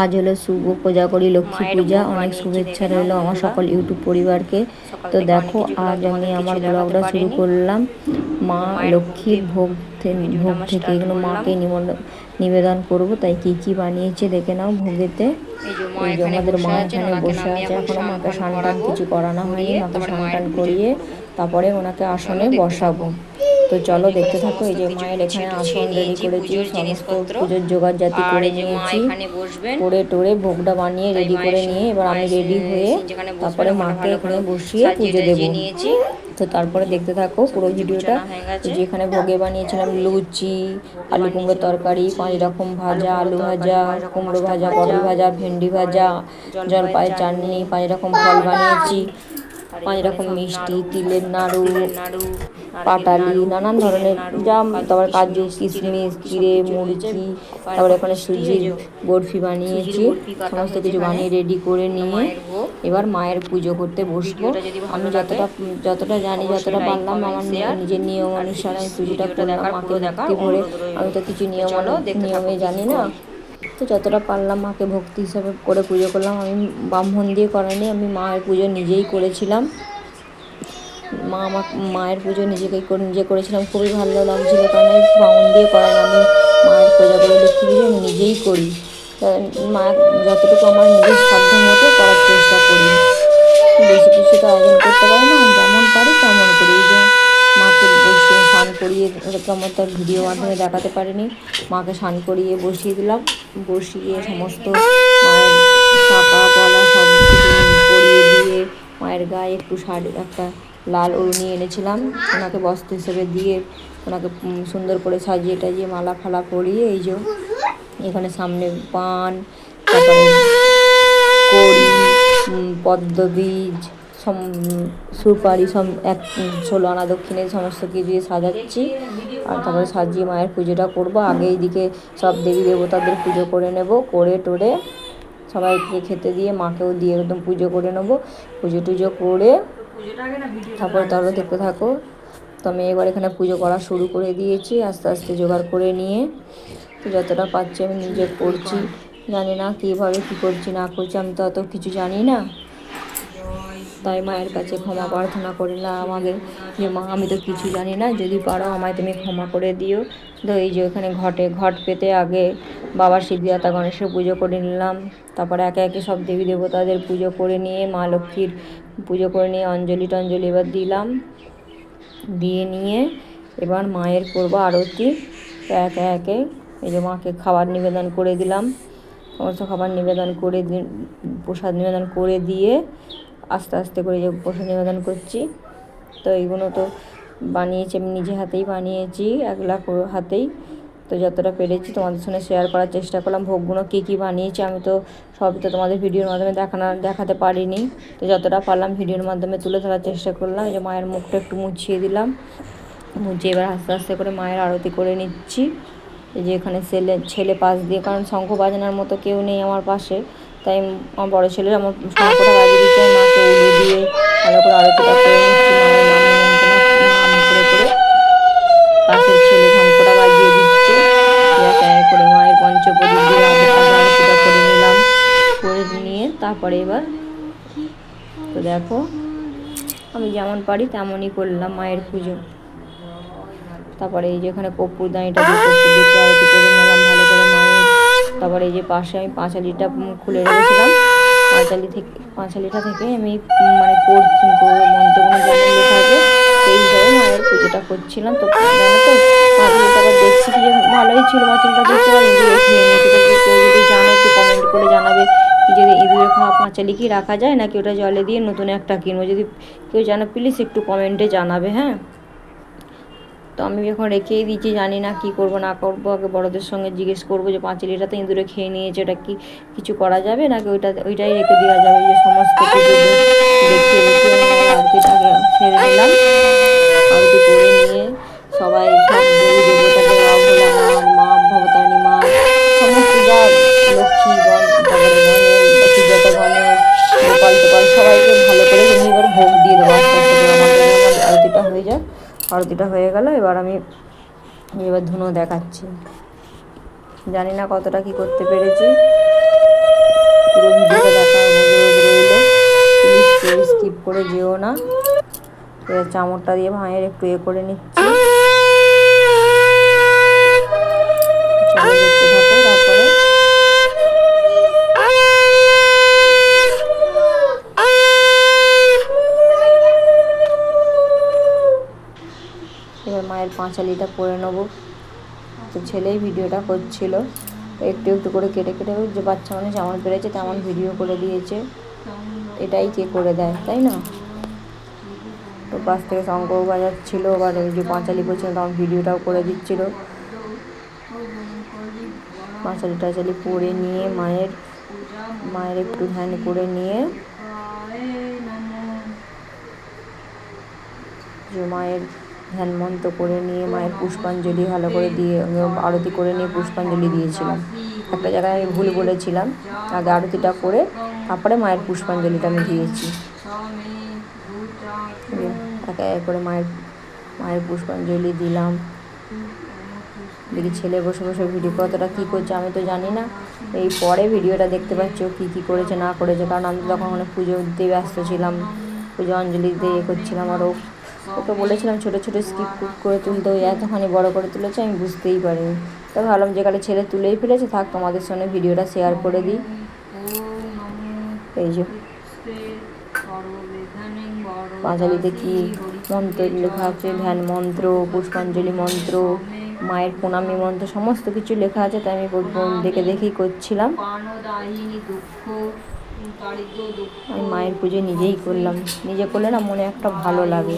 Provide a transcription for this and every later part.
আজ হলো শুভ কোজাগরী লক্ষ্মী পূজা অনেক শুভেচ্ছা রইল আমার সকল ইউটিউব পরিবারকে। তো দেখো আজ আমি আমার ব্লগটা শুরু করলাম। মা লক্ষ্মীর ভোগ ভোগ থেকে এগুলো মাকে নিবেদন করব। তাই কি কি বানিয়েছে দেখে নাও ভোগেতে। এই যে আমাদের মা এখানে বসে আছে এখনও মাকে স্নান টান কিছু করানো হয়নি মাকে স্নান টান করিয়ে তারপরে ওনাকে আসনে বসাবো। তো চলো দেখতে থাকো এই যে মায়ের এখানে আসন রেডি করেছি সমস্ত পুজোর জোগাড় জাতি করে নিয়েছি। করে টোরে ভোগটা বানিয়ে রেডি করে নিয়ে এবার আমি রেডি হয়ে তারপরে মাকে এখানে বসিয়ে পুজো দেবো। তো তারপরে দেখতে থাকো পুরো ভিডিওটা। যেখানে ভোগে বানিয়েছিলাম লুচি আলু কুমড়ো তরকারি পাঁচ রকম ভাজা আলু ভাজা কুমড়ো ভাজা পটল ভাজা ভেন্ডি ভাজা জলপাই চাটনি পাঁচ রকম ফল বানিয়েছি পাঁচ রকম মিষ্টি তিলের নাড়ু নাড়ু পাটালি নানান ধরনের যা তারপর কাজু, কিশমিশ চিড়ে মুরগি, তারপরে এখানে সুজির বরফি বানিয়েছি। সমস্ত কিছু বানিয়ে রেডি করে নিয়ে এবার মায়ের পুজো করতে বসবো। আমি যতটা যতটা জানি, যতটা পারলাম, আমার নিজের নিয়ম অনুসারে আমি পুজোটা করলাম, মাকে ভক্তি ভরে। আমি তো কিছু নিয়ম নিয়মে জানি না। তো যতটা পারলাম, মাকে ভক্তি হিসাবে করে পুজো করলাম। আমি ব্রাহ্মণ দিয়ে করাইনি, আমি মায়ের পুজো নিজেই করেছিলাম। মা আমার মায়ের পুজো নিজেকেই নিজে করেছিলাম খুবই ভালো লাগছিল। কারণ এই বামুন দিয়ে করাই না, আমি মায়ের পূজা করে লক্ষ্মী পুজো আমি নিজেই করি। মা যতটুকু আমার নিজের সাধ্য মতো করার চেষ্টা করি। বেশি কিছু তো আয়োজন করতে পারি না যেমন পারি তেমন করি। এই যে মাকে বসিয়ে স্নান করিয়ে তো আমার তো ভিডিও মাধ্যমে দেখাতে পারিনি মাকে স্নান করিয়ে বসিয়ে দিলাম। বসিয়ে সমস্ত মায়ের শাঁকা পলা সব কিছু পরিয়ে দিয়ে মায়ের গায়ে একটু শাড়ি একটা লাল ওড়নি এনেছিলাম। ওনাকে বস্ত্র হিসেবে দিয়ে ওনাকে সুন্দর করে সাজিয়ে টাজিয়ে মালা ফালা পরিয়ে এই যে এখানে সামনে পান তারপরে কড়ি উম, পদ্মবীজ সম সুপারি সব এক ষোলো আনা দক্ষিণে সমস্ত কিছু দিয়ে সাজাচ্ছি। আর তারপরে সাজিয়ে মায়ের পুজোটা করব। আগে এইদিকে সব দেবী দেবতাদের পুজো করে নেব করে টোরে সবাইকে খেতে দিয়ে মাকেও দিয়ে একদম পুজো করে নেব। পুজো টুজো করে তারপরে তাহলে দেখতে থাকো। তো আমি এবার এখানে পুজো করা শুরু করে দিয়েছি আস্তে আস্তে জোগাড় করে নিয়ে। তো যতটা পারছি আমি নিজে করছি। জানি না কীভাবে কী করছি না করছি আমি তো অত কিছু জানি না। তাই মায়ের কাছে ক্ষমা প্রার্থনা করলাম আমাকে। যে মা, আমি তো কিছু জানি না, যদি পারো আমায় তুমি ক্ষমা করে দিও। তো এই যে ওখানে ঘটে, ঘট পেতে আগে বাবার সিদ্ধিদাতা গণেশের পুজো করে নিলাম। তারপরে একে একে সব দেবী দেবতাদের পুজো করে নিয়ে, মা লক্ষ্মীর পুজো করে নিয়ে অঞ্জলি টঞ্জলি এবার দিলাম। দিয়ে নিয়ে এবার মায়ের করব আরতি। একে একে এই যে মাকে খাবার নিবেদন করে দিলাম। সমস্ত খাবার নিবেদন করে প্রসাদ নিবেদন করে দিয়ে আস্তে আস্তে করে যে প্রসাদ নিবেদন করছি। তো এইগুলো তো বানিয়েছি, আমি নিজে হাতেই বানিয়েছি, একলা হাতেই। তো যতটা পেরেছি তোমাদের সঙ্গে শেয়ার করার চেষ্টা করলাম। ভোগগুলো কী কী বানিয়েছি আমি তো সবই তো তোমাদের ভিডিওর মাধ্যমে দেখানো, দেখাতে পারিনি। তো যতটা পারলাম ভিডিওর মাধ্যমে তুলে ধরার চেষ্টা করলাম। যে মায়ের মুখটা একটু মুছিয়ে দিলাম। মুছিয়ে এবার আস্তে আস্তে করে মায়ের আরতি করে নিচ্ছি। যে এখানে ছেলে ছেলে পাশ দিয়ে, কারণ শঙ্খ বাজানোর মতো কেউ নেই আমার পাশে। তাই আমার বড় ছেলে আমার শঙ্খটা বাজিয়ে দিচ্ছে, মাকে উড়ে দিয়ে ভালো করে আরতিটা করে নাম করে করে পাশের ছেলে শঙ্খটা বাজিয়ে দিচ্ছে। করে মায়ের পঞ্চপ্রদীপ দিয়ে আরতিটা করে নিলাম, করে নিয়ে তারপরে এবার তো দেখো, আমি যেমন পারি তেমনই করলাম মায়ের পুজো। তারপরে এই যে এখানে কর্পূর দানিটা দিয়ে কর্পূর দিয়ে আরতি করে তারপরে এই যে পাশে আমি পাঁচালিটা খুলে রেখেছিলাম। পাঁচালি থেকে, পাঁচালিটা থেকে আমি মানে পড়ছি মন্ত্রগুলো যেমন লেখা আছে, সেই হিসাবে মায়ের পুজোটা করছিলাম। তো জানো তো দেখছি কি যে ভালোই ছিল, পাঁচালিটা দেখতে পারি তো কেউ যদি জানো, একটু কমেন্ট করে জানাবে যদি ইঁদুরে খাওয়া পাঁচালি কি রাখা যায়, নাকি ওটা জলে দিয়ে নতুন একটা কিনবো? যদি কেউ জানো প্লিজ একটু কমেন্টে জানাবে হ্যাঁ? তো আমি এখন রেখেই দিচ্ছি জানি না কি করব, না করব। আগে বড়দের সঙ্গে জিজ্ঞেস করব যে পাঁচিলিটা তো ইঁদুরে খেয়ে নিয়েছে, এটা কি কিছু করা যাবে নাকি ওইটা, ওইটাই রেখে দেওয়া যাবে? যে সমস্ত কিছু দে- দেখিয়ে দেখিয়ে আমি আমার আরতিটাকে সেরে নিলাম আরতি করে নিয়ে সবাই মা মা, সমস্ত গোপাল সবাইকে ভালো করে এবার ভোগ দিয়ে দেবো। আস্তে হয়ে যাক। আরতিটা হয়ে গেল, এবার আমি এবার ধুনো দেখাচ্ছি। জানি না কতটা কি করতে পেরেছি। স্কিপ করে যেও না। এবার দিয়ে ভাঁয়ের একটু এ করে নিচ্ছি। পাঁচালিটা করে নেব। তো ছেলেই ভিডিওটা করছিল। একটু একটু করে কেটে কেটে যে বাচ্চা মানুষ যেমন পেরেছে তেমন ভিডিও করে দিয়েছে। এটাই কে করে দেয়, তাই না? তো পাশ থেকে শঙ্কর বাজাচ্ছিল আবার ওই যে পাঁচালি করছিল তখন ভিডিওটাও করে দিচ্ছিল। পাঁচালি টাচালি পরে নিয়ে মায়ের মায়ের একটু ধ্যান করে নিয়ে যে মায়ের ধ্যান মন্ত্র করে নিয়ে মায়ের পুষ্পাঞ্জলি ভালো করে দিয়ে আরতি করে নিয়ে পুষ্পাঞ্জলি দিয়েছিলাম। একটা জায়গায় আমি ভুল বলেছিলাম, আগে আরতিটা করে তারপরে মায়ের পুষ্পাঞ্জলিটা আমি দিয়েছি। একে এক করে মায়ের মায়ের পুষ্পাঞ্জলি দিলাম। দেখি ছেলে বসে বসে ভিডিও কতটা কী করছে আমি তো জানি না। এই পরে ভিডিওটা দেখতে পাচ্ছি ও কী কী করেছে না করেছে, কারণ আমি তখন অনেক পুজো দিতে ব্যস্ত ছিলাম। পুজো অঞ্জলি দিতে ইয়ে করছিলাম আর ও ওকে বলেছিলাম ছোটো ছোটো স্কিপ করে তুলতে ওই এতখানি বড় করে তুলেছে, আমি বুঝতেই পারিনি। তো ভাবলাম যে কালে ছেলে তুলেই ফেলেছে, থাক তোমাদের সঙ্গে ভিডিওটা শেয়ার করে দিই। এই যে। পাঁচালিতে কি মন্ত্র লেখা আছে? ধ্যান মন্ত্র, পুষ্পাঞ্জলি মন্ত্র, মায়ের প্রণামী মন্ত্র, সমস্ত কিছু লেখা আছে, তাই আমি দেখে দেখেই করছিলাম। আমি মায়ের পুজো নিজেই করলাম। নিজে করলে না মনে একটা ভালো লাগে।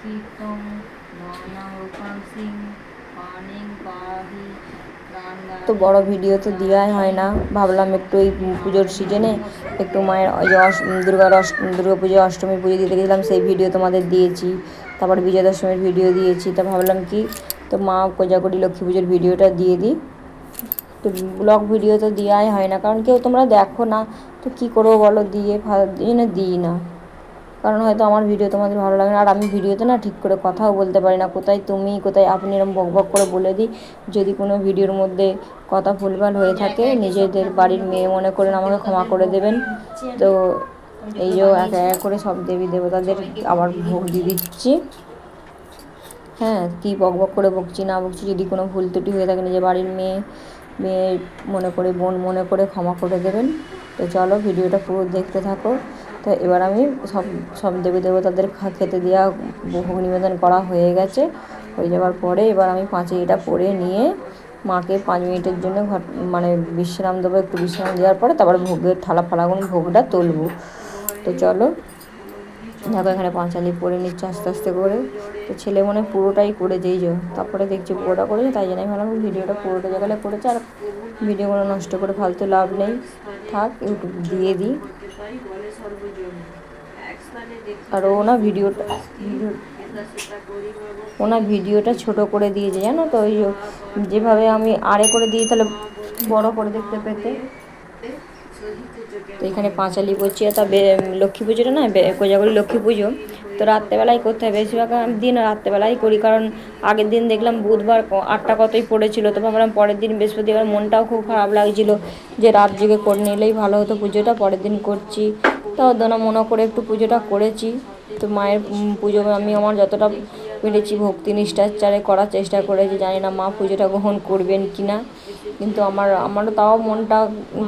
কীর্তন সিং পানিং পাহি তো বড় ভিডিও তো দেওয়াই হয় না। ভাবলাম একটু এই পুজোর সিজনে একটু মায়ের যে দুর্গার দুর্গা পুজো অষ্টমী পুজো দিতে গেছিলাম, সেই ভিডিও তোমাদের দিয়েছি। তারপর বিজয়া দশমীর ভিডিও দিয়েছি। তা ভাবলাম কি, তো মা কোজাগরি লক্ষ্মী পুজোর ভিডিওটা দিয়ে দিই। তো ব্লগ ভিডিও তো দেওয়াই হয় না, কারণ কেউ তোমরা দেখো না, তো কী করব বলো, দিয়ে জন্য দিই না। কারণ হয়তো আমার ভিডিও তোমাদের ভালো লাগে না। আর আমি ভিডিওতে না ঠিক করে কথাও বলতে পারি না। কোথায় তুমি, কোথায় আপনি এরকম বক বক করে বলে দিই। যদি কোনো ভিডিওর মধ্যে কথা ভুলভাল হয়ে থাকে, নিজেদের বাড়ির মেয়ে মনে করেন আমাকে ক্ষমা করে দেবেন। তো এই যে এক এক করে সব দেবী দেবতাদের আবার ভোগ দিয়ে দিচ্ছি। হ্যাঁ কী বক বক করে বকছি না বকছি, যদি কোনো ভুল ত্রুটি হয়ে থাকে, নিজের বাড়ির মেয়ে মেয়ে মনে করে, বোন মনে করে ক্ষমা করে দেবেন। তো চলো ভিডিওটা পুরো দেখতে থাকো। তো এবার আমি সব সব দেবী দেবতাদের খেতে দেওয়া ভোগ নিবেদন করা হয়ে গেছে। হয়ে যাওয়ার পরে এবার আমি পাঁচে এটা পরে নিয়ে মাকে পাঁচ মিনিটের জন্য ঘর মানে বিশ্রাম দেবো, একটু বিশ্রাম দেওয়ার পরে তারপরে ভোগের, থালা ফালাগুন ভোগটা তুলব। তো চলো দেখো এখানে পাঁচালি পরে নিচ্ছে আস্তে আস্তে করে। তো ছেলে মনে পুরোটাই করে যেই যে। তারপরে দেখছি পুরোটা করেছে, তাই জন্য আমি ভাবলাম ভিডিওটা পুরোটা জায়গায় করেছে, আর ভিডিওগুলো নষ্ট করে ফালতু লাভ নেই। থাক ইউটিউব দিয়ে দিই। আর ও না ভিডিওটা ভিডিও ওনার ভিডিওটা ছোট করে দিয়েছে, জানো তো? ওই যেভাবে আমি আড়ে করে দিই, তাহলে বড় করে দেখতে পেতে। তো এখানে পাঁচালি করছি তা লক্ষ্মী পুজোটা না কোজাগরি লক্ষ্মী পুজো। তো রাত্রেবেলায় করতে হবে, বেশিরভাগ দিন রাত্রেবেলাই করি, কারণ আগের দিন দেখলাম বুধবার আটটা কতই পড়েছিল, তো ভাবলাম পরের দিন বৃহস্পতিবার মনটাও খুব খারাপ লাগছিল যে রাত জেগে করে নিলেই ভালো হতো পুজোটা, পরের দিন করছি। তাও দোনা মনে করে একটু পুজোটা করেছি, তো মায়ের পুজো আমি আমার যতটা পেরেছি, ভক্তি নিষ্ঠাচারে করার চেষ্টা করেছি, জানি না মা পুজোটা গ্রহণ করবেন কি না কিন্তু আমার, আমারও তাও মনটা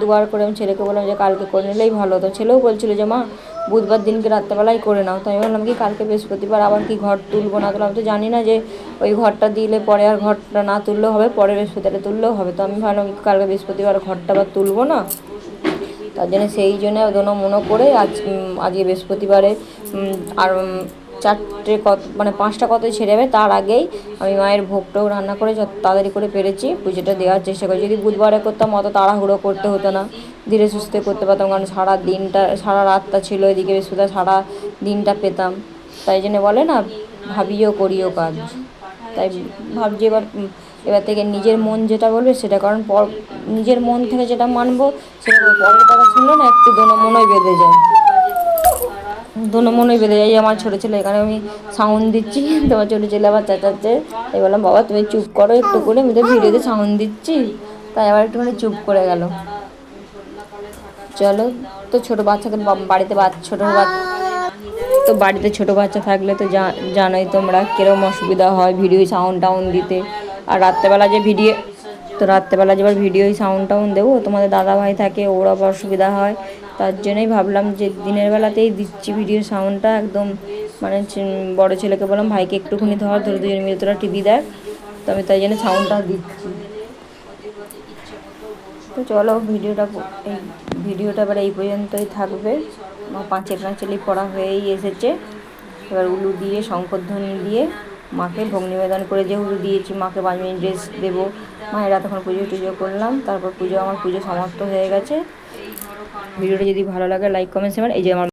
দুবার করে আমি ছেলেকে বললাম যে কালকে করে নিলেই ভালো হতো। ছেলেও বলছিল যে, মা, বুধবার দিনকে রাত্রেবেলায় করে নাও। তো আমি বললাম কি, কালকে বৃহস্পতিবার আবার কি ঘর তুলবো না তুলবো? আমি তো জানি না যে ওই ঘরটা দিলে পরে আর ঘরটা না তুললেও হবে, পরে বৃহস্পতিবারে তুললেও হবে। তো আমি ভাবলাম কালকে বৃহস্পতিবার ঘরটা আবার তুলবো না? তার জন্য সেই জন্য ওদন্য মনে করে আজ আজকে বৃহস্পতিবারে আর চারটে কত মানে পাঁচটা কত ছেড়ে যাবে তার আগেই আমি মায়ের ভোগটাও রান্না করে যত তাড়াতাড়ি করে পেরেছি, পুজোটা দেওয়ার চেষ্টা করি যদি বুধবারে করতাম অত তাড়াহুড়ো করতে হতো না, ধীরে সুস্থে করতে পারতাম, কারণ সারা দিনটা, সারা রাতটা ছিল এদিকে বৃহস্পতিবার সারা দিনটা পেতাম। তাই জন্য বলে না, ভাবিও করিও কাজ। তাই ভাবছি এবার এবার থেকে নিজের মন যেটা বলবে সেটা, কারণ পর নিজের মন থেকে যেটা মানবো সেটা পরের কথা শুনলে না, একটু দোনো মনোই বেঁধে যায়। দোনো মনে বেঁধে যায় আমার ছোটো ছেলে, এখানে আমি সাউন্ড দিচ্ছি, তোমার ছোটো ছেলে আবার চেঁচাচ্ছে। তাই বললাম, বাবা, তুমি চুপ করো, একটু করে আমি তো ভিডিওতে সাউন্ড দিচ্ছি। তাই আবার একটুখানি চুপ করে গেল। চলো, তো ছোটো বাচ্চাকে বাড়িতে বাচ্চা, ছোটো বাচ্চা। তো বাড়িতে ছোটো বাচ্চা থাকলে তো জানোই তোমরা কীরকম অসুবিধা হয় ভিডিও সাউন্ড টাউন দিতে। আর রাত্রেবেলা যে ভিডিও তো রাত্রেবেলা যে ভিডিও সাউন্ড টাউন দেবো, তোমাদের দাদা ভাই থাকে, ওর অসুবিধা হয়। তার জন্যই ভাবলাম যে দিনের বেলাতেই দিচ্ছি ভিডিও সাউন্ডটা একদম মানে বড় ছেলেকে বললাম, ভাইকে একটুখানি ধর, ধরে দুজন মিলে তোরা টিভি দেখ। তো আমি তাই জন্য সাউন্ডটা দিচ্ছি। তো চলো ভিডিওটা এই ভিডিওটা এবার এই পর্যন্তই থাকবে। পাঁচের পাঁচালি পড়া হয়েই এসেছে। এবার উলু দিয়ে, শঙ্করধ্বনি দিয়ে, মাকে ভোগ নিবেদন করে যে উলু দিয়েছি, মাকে পাঁচ মিনিট ড্রেস দেবো। মায়েরা তখন পুজো টুজো করলাম, তারপর পুজো, আমার পুজো সমাপ্ত হয়ে গেছে। ভিডিওটা যদি ভালো লাগে লাইক কমেন্ট শেয়ার এই যে আমার